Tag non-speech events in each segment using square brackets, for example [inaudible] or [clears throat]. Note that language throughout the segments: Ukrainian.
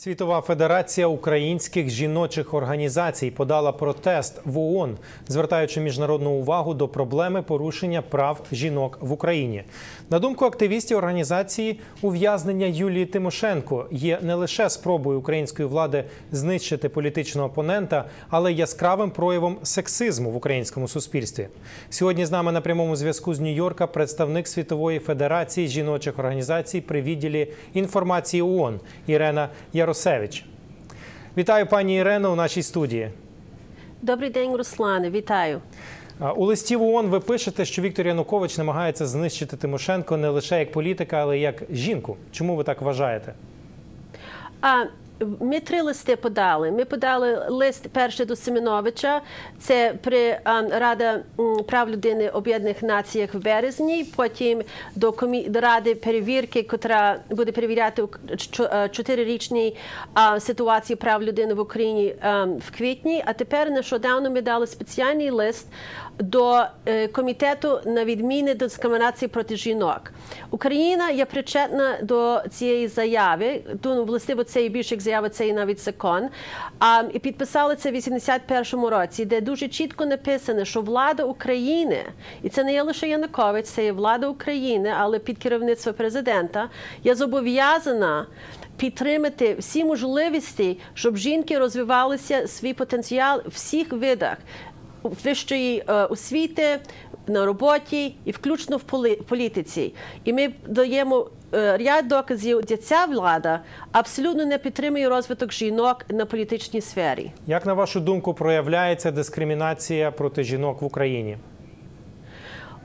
Світова федерація українських жіночих організацій подала протест в ООН, звертаючи міжнародну увагу до проблеми порушення прав жінок в Україні. На думку активістів організації, ув'язнення Юлії Тимошенко є не лише спробою української влади знищити політичного опонента, але й яскравим проявом сексизму в українському суспільстві. Сьогодні з нами на прямому зв'язку з Нью-Йорка представник світової федерації жіночих організацій при відділі інформації ООН Ірена Яросевич. Вітаю пані Ірено у нашій студії. Добрий день, Руслане. Вітаю. У листі в ООН ви пишете, що Віктор Янукович намагається знищити Тимошенко не лише як політика, але й як жінку. Чому ви так вважаєте? А ми три листи подали. Ми подали лист перший до Семеновича. Це при Рада прав людини Об'єднаних Націях в березні. Потім до ради перевірки, яка буде перевіряти чотирирічні ситуації прав людини в Україні в квітні. А тепер нещодавно ми дали спеціальний лист до е, комітету на відміни дискримінації проти жінок. Україна є причетна до цієї заяви. Ну, властиво це і більше як заява, це і навіть закон. А і підписали це в 81-му році, де дуже чітко написано, що влада України, і це не є лише Янукович, це є влада України, але під керівництво президента, є зобов'язана. Підтримати всі можливості, щоб жінки розвивалися свій потенціал в всіх видах вищої е, освіти, на роботі і включно в політиці. І ми даємо е, ряд доказів, де ця влада абсолютно не підтримує розвиток жінок на політичній сфері. Як на вашу думку проявляється дискримінація проти жінок в Україні?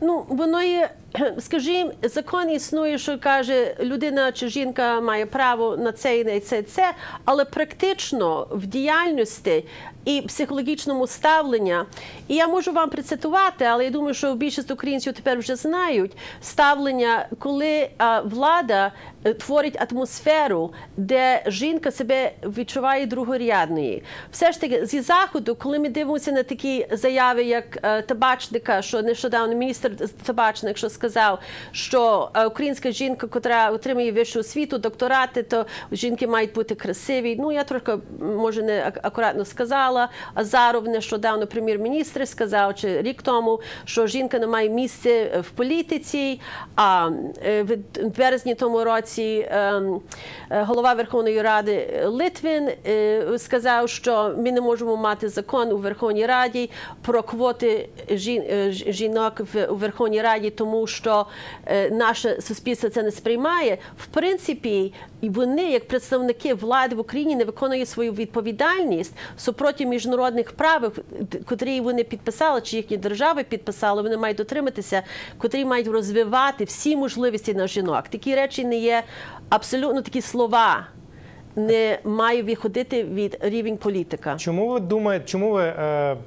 Ну, воно є, [clears throat] скажімо, закон існує, що каже, людина чи жінка має право на це і на це, це, але практично в діяльності і психологічному ставленні, і я можу вам процитувати, але я думаю, що більшість українців тепер вже знають ставлення, коли влада творить атмосферу, де жінка себе відчуває другорядною. Все ж таки, зі заходу, коли ми дивимося на такі заяви, як е, табачника, що нещодавно міністр табачник, що сказав, що е, українська жінка, яка отримує вищу освіту, докторати, то жінки мають бути красиві. Ну я трохи може не акуратно сказала. Азаров нещодавно прем'єр-міністр сказав, чи рік тому, що жінка не має місця в політиці. А е, в березні тому році ем, е, голова Верховної Ради Литвин е, сказав, що ми не можемо мати закон у Верховній Раді про квоти е, жінок у Верховній Раді, тому що наше суспільство це не сприймає. В принципі, і вони, як представники влади в Україні, не виконують свою відповідальність супроти міжнародних прав, котрі вони підписали, чи їхні держави підписали. Вони мають дотриматися, котрі мають розвивати всі можливості на жінок. Такі речі не є абсолютно такі слова. Не має виходити від рівень політика. Чому ви думаєте, чому ви е,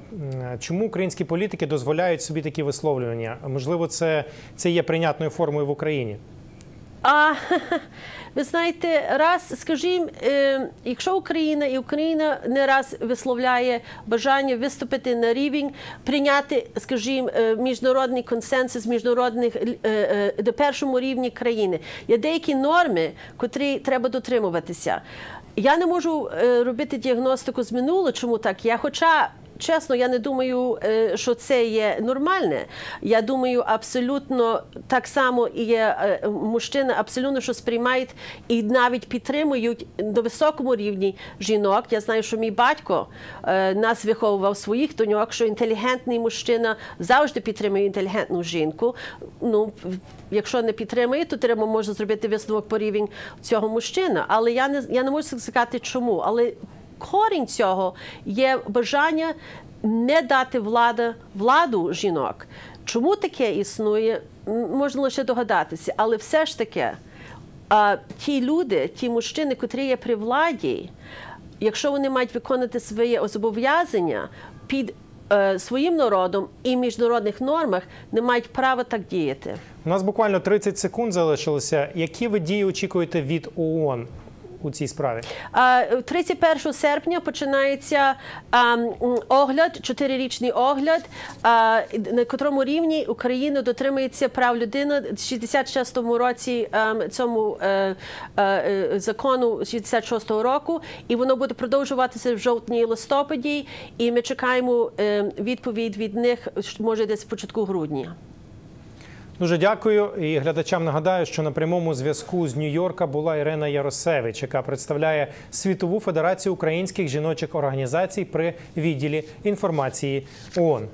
чому українські політики дозволяють собі такі висловлювання? Можливо, це це є прийнятною формою в Україні? А [laughs] ви знаєте, раз скажімо, е, якщо Україна і Україна не раз висловляє бажання виступити на рівень, прийняти, скажімо, е, міжнародний консенсус міжнародних е, до першому рівні країни, є деякі норми, котрі треба дотримуватися. Я не можу робити діагностику з минулого, чому так я, хоча чесно, я не думаю, е, що це є нормальне. Я думаю, абсолютно так само і є е, мужчини, абсолютно що сприймають і навіть підтримують до високому рівні жінок. Я знаю, що мій батько е, нас виховував своїх доньок, що інтелігентний мужчина завжди підтримує інтелігентну жінку. Ну якщо не підтримує, то треба може зробити висновок по рівень цього мужчина. Але я не я не можу сказати, чому. Але корінь цього є бажання не дати влада, владу жінок. Чому таке існує, можна лише догадатися, але все ж таки а, ті люди, ті мужчини, котрі є при владі, якщо вони мають виконати своє зобов'язання під е, своїм народом і міжнародних нормах, не мають права так діяти. У нас буквально 30 секунд залишилося. Які ви дії очікуєте від ООН у цій справі? А, 31 серпня починається огляд, чотирирічний огляд, на котрому рівні Україна дотримується прав людини в 66-му році цьому е, е, е, закону 66-го року, і воно буде продовжуватися в жовтні листопаді. І ми чекаємо відповідь від них, може десь в початку грудня. Дуже дякую. І глядачам нагадаю, що на прямому зв'язку з Нью-Йорка була Ірина Яросевич, яка представляє світову федерацію українських жіночих організацій при відділі інформації ООН.